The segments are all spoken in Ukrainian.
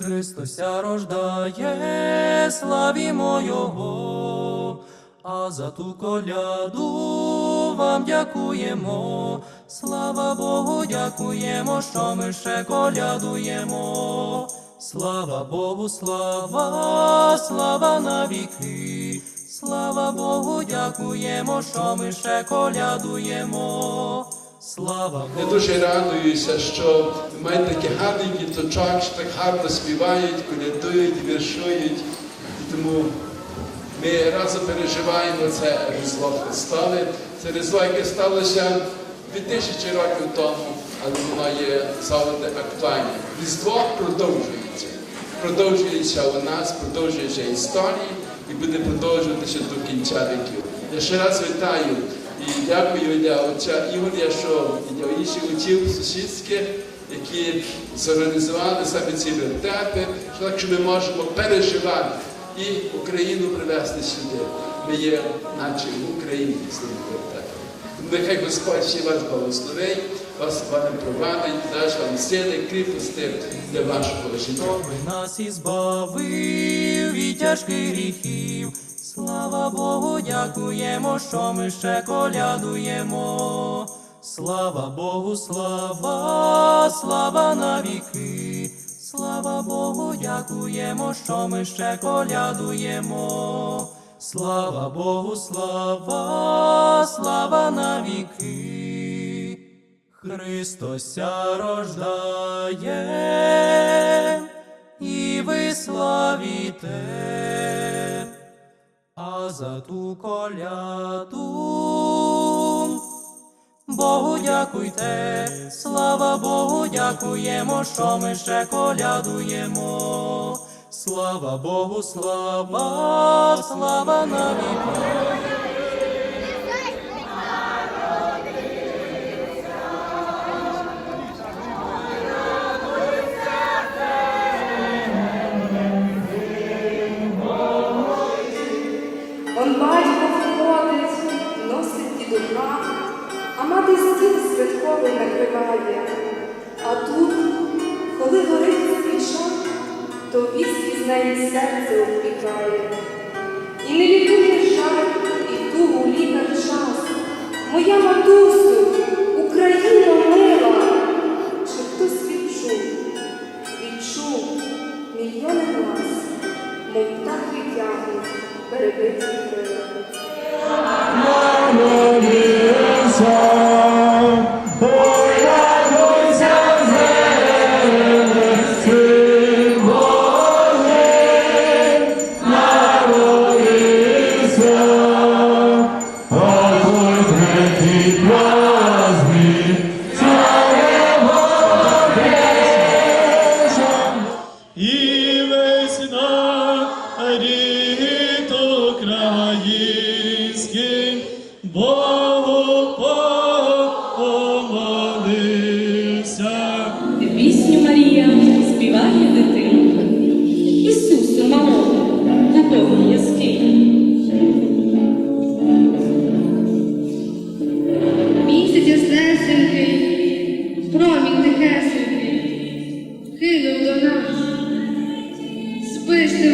Христося рождає, славімо Його, а за ту коляду вам дякуємо. Слава Богу, дякуємо, що ми ще колядуємо. Слава Богу, слава, слава навіки. Слава Богу, дякуємо, що ми ще колядуємо. Слава Я дуже радуюся, що мають такі гарні діточок, що так гарно співають, колядують, віршують. І тому ми разом переживаємо це Різдво Христове. Це Різдво, яке сталося 2000 років тому, але воно є завжди актуальне. Різдво продовжується. Продовжується у нас, продовжується історія і буде продовжуватися до кінця віків. Я ще раз вітаю і дякую для отця Ігоря, що і для інших отців сусідських, які зорганізували саме ці вертепи, що так, що ми можемо переживати і Україну привезти сюди. Ми є, наче в Україні з тим вертепом. Нехай Господь всі вас благословить, вас вами провадить, дасть вам сили, кріпості для вашого життя. Нас ізбавив від тяжких гріхів. Слава Богу, дякуємо, що ми ще колядуємо. Слава Богу, слава, слава навіки. Слава Богу, дякуємо, що ми ще колядуємо. Слава Богу, слава, слава навіки. Христося рождає, і ви славіте, а за ту коляду. Богу дякуйте, слава Богу, дякуємо, що ми ще колядуємо. Слава Богу, слава, слава навіки. Он батько входить, носить дідуха, а мати стіл святковий накриває. А тут, коли горить свіча, то вість з неї серце обпікає. І не лікує жаль, і тугу лікар час. Моя матусю, Україна мила, чи хтось відчув, відчув мільйони глаз, мов птахи тягнуть перебиті крила. Спиш ти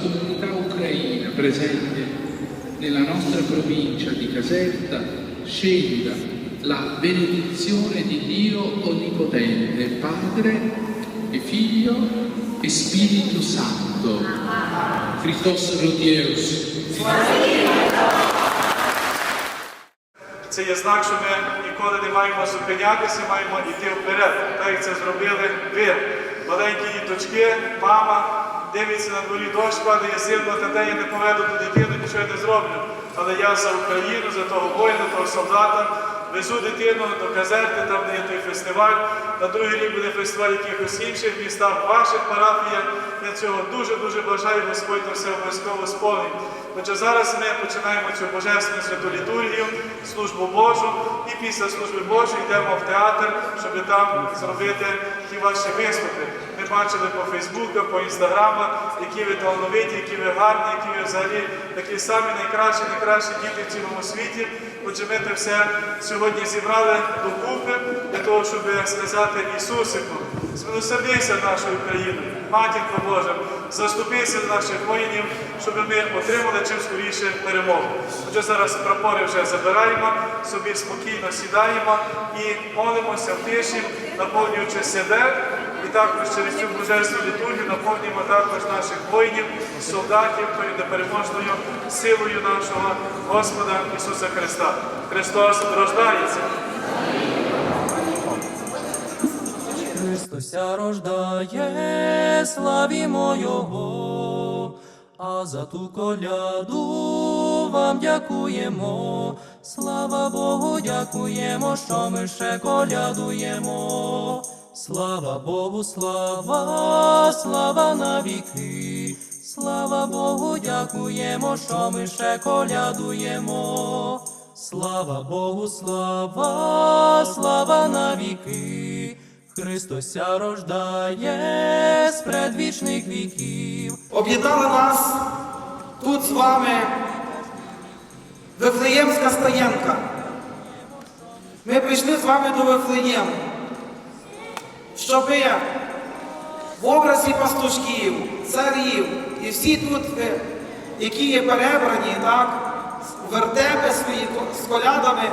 comunità ucraina presente nella nostra provincia di Caserta scenda la benedizione di Dio Onnipotente, Padre e Figlio e Spirito Santo. Christos Rodieus. Це є знак, що ми ніколи не маємо зупинятися, маємо йти вперед, так як це зробили ви. Маленькі діточки, мама, Дивиться на дворі дощ, падає сильно, та я не поведу ту дитину, нічого не зроблю. Але я за Україну, за того воїна, того солдата, везу дитину до казерти, там де є той фестиваль. На другий рік буде фестиваль якихось інших містах, ваших парафіях. Я цього дуже-дуже бажаю, Господь на все обов'язково сповнить. Отже, зараз ми починаємо цю божественну святу літургію, службу Божу, і після служби Божої йдемо в театр, щоб там зробити ті ваші виступи. Бачили по Фейсбуку, по інстаграмах, які ви талановиті, які ви гарні, які ви взагалі такі самі найкращі, найкращі діти в цілому світі. Отже, ми це все сьогодні зібрали докупи для того, щоб сказати Ісусику, змилосердися нашою Україною, матінко Божа, заступися за наших воїнів, щоб ми отримали чим скоріше перемогу. Отже, зараз прапори вже забираємо, собі спокійно сідаємо і молимося в тиші, наповнюючи себе. І також через цю божественну літургію наповнюємо також наших воїнів, солдатів непереможною силою нашого Господа Ісуса Христа. Христос рождається. Христося рождає, славімо Його, а за ту коляду вам дякуємо. Слава Богу, дякуємо, що ми ще колядуємо. Слава Богу, слава, слава навіки. Слава Богу, дякуємо, що ми ще колядуємо. Слава Богу, слава, слава навіки. Христося рождає з предвічних віків. Об'єднала нас тут з вами Вифлеємська стоянка. Ми прийшли з вами до Вифлеєму, щоби в образі пастушків, царів і всі тут, е, які є перебрані, так, вертепи свої з колядами,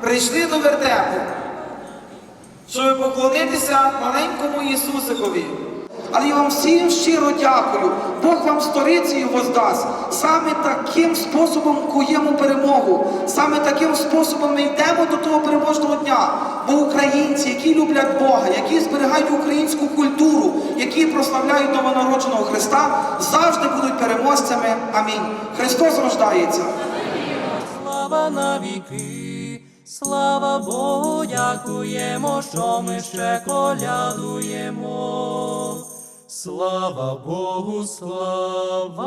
прийшли до вертепу, щоб поклонитися маленькому Ісусикові. Але я вам всім щиро дякую. Бог вам сторицею воздасть. Саме таким способом куємо перемогу. Саме таким способом ми йдемо до того переможного дня. Бо українці, які люблять Бога, які зберігають українську культуру, які прославляють новонародженого Христа, завжди будуть переможцями. Амінь. Христос рождається. Слава навіки, слава Богу, дякуємо, що ми ще колядуємо. Слава Богу, слава,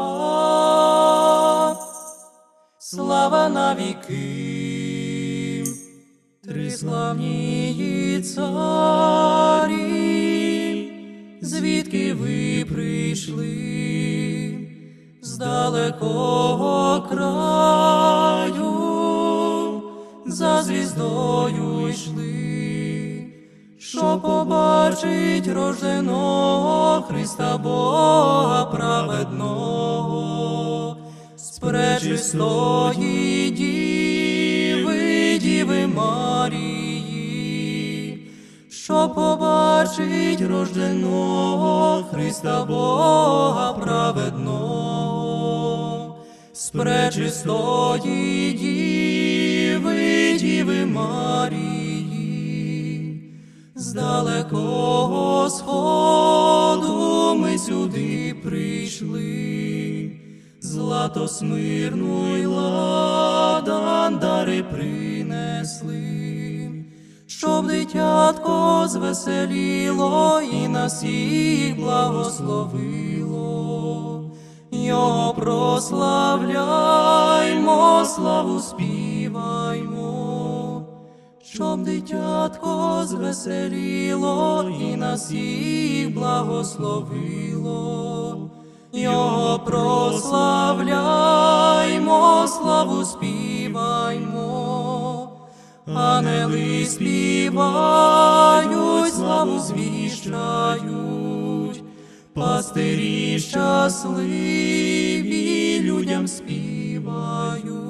слава навіки. Три славні царі, звідки ви прийшли? з далекого краю за звіздою йшли, що побачить рожденого Христа Бога праведного, з пречистої діви, діви Марії, що побачить рожденого Христа Бога праведного, з пречистої діви, діви Марії, далекого сходу ми сюди прийшли, злато смирну й ладан дари принесли. Щоб дитятко звеселіло і нас їх благословило. Його прославляймо, славу співаймо, щоб дитятко звеселіло і нас їх благословило. Його прославляймо, славу співаймо. Ангели співають, славу звіщають, пастирі щасливі людям співають,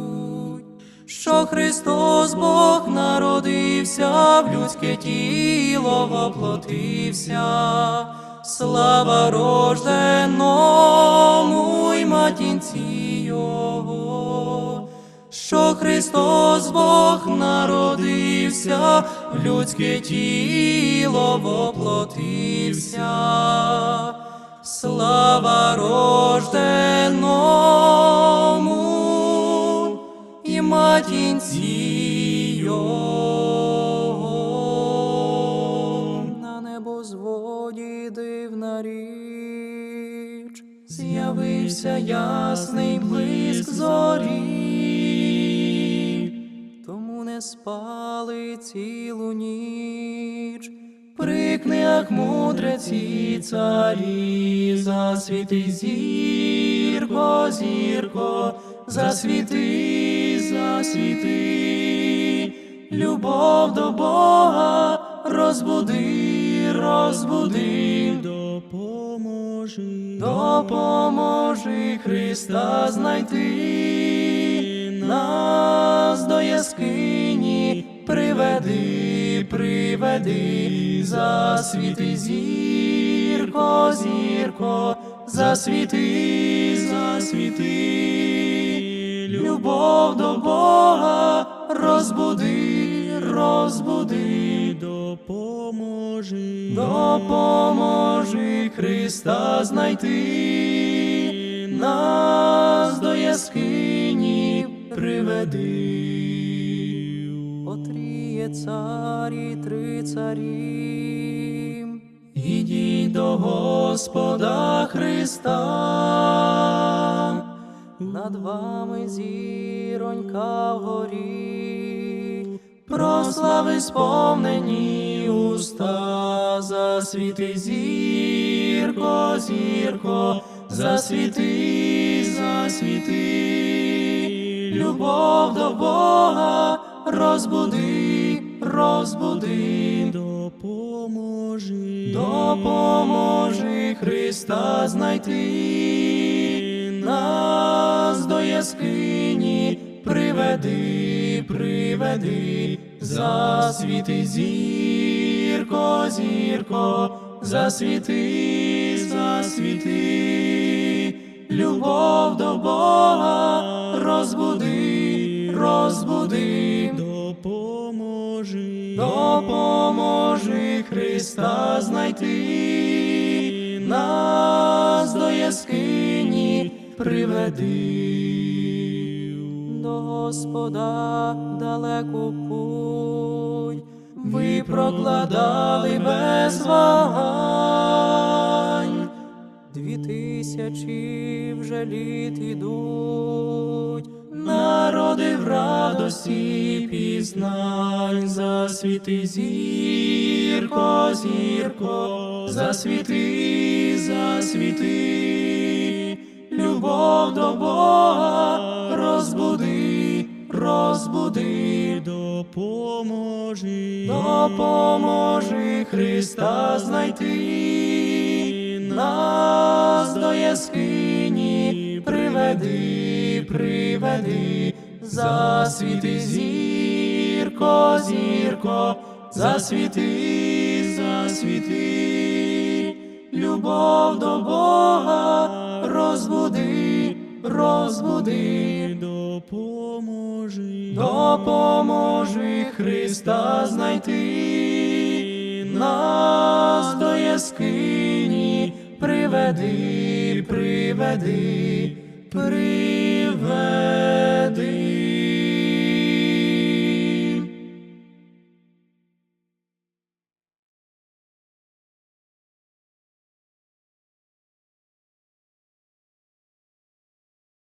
Христос Бог народився, в людське тіло воплотився, слава рожденому й матінці Його. Що Христос Бог народився, в людське тіло воплотився, слава рожденому і матінці Його. На небо зводі дивна річ, з'явився ясний блиск зорі, тому не спали цілу ніч. При книгах мудреці царі, засвіти зірко, зірко, засвіти, засвіти, любов до Бога, розбуди, розбуди, допоможи, допоможи Христа знайти, нас до яскині приведи, приведи, засвіти зірко, зірко, засвіти, засвіти, любов до Бога, розбуди, розбуди, допоможи, допоможи Христа знайти, нас до яскині приведи. Отріє царі, три царі, ідіть до Господа Христа, над вами зіронька вгорі, прослави сповнені уста, засвіти зірко, зірко, засвіти, засвіти, любов до Бога, розбуди, розбуди, допоможи, допоможи Христа знайти, нас до яскині приведи, приведи, засвіти зірко, зірко, засвіти, засвіти, любов до Бога, розбуди, розбуди, допоможи, допоможи Христа знайти, нас до яскині приведи. До Господа далеку путь, ви прокладали без вагань, дві тисячі вже літ ідуть, народи в радості пізнань, засвіти зірко, зірко, засвіти, засвіти, любов до Бога, розбуди, розбуди, допоможи, допоможи Христа знайти, нас до яскині приведи, приведи, засвіти зірко, зірко, засвіти, засвіти, любов до Бога, розбуди, розбуди, допоможи, допоможи Христа знайти, нас до яскині приведи, приведи, приведи.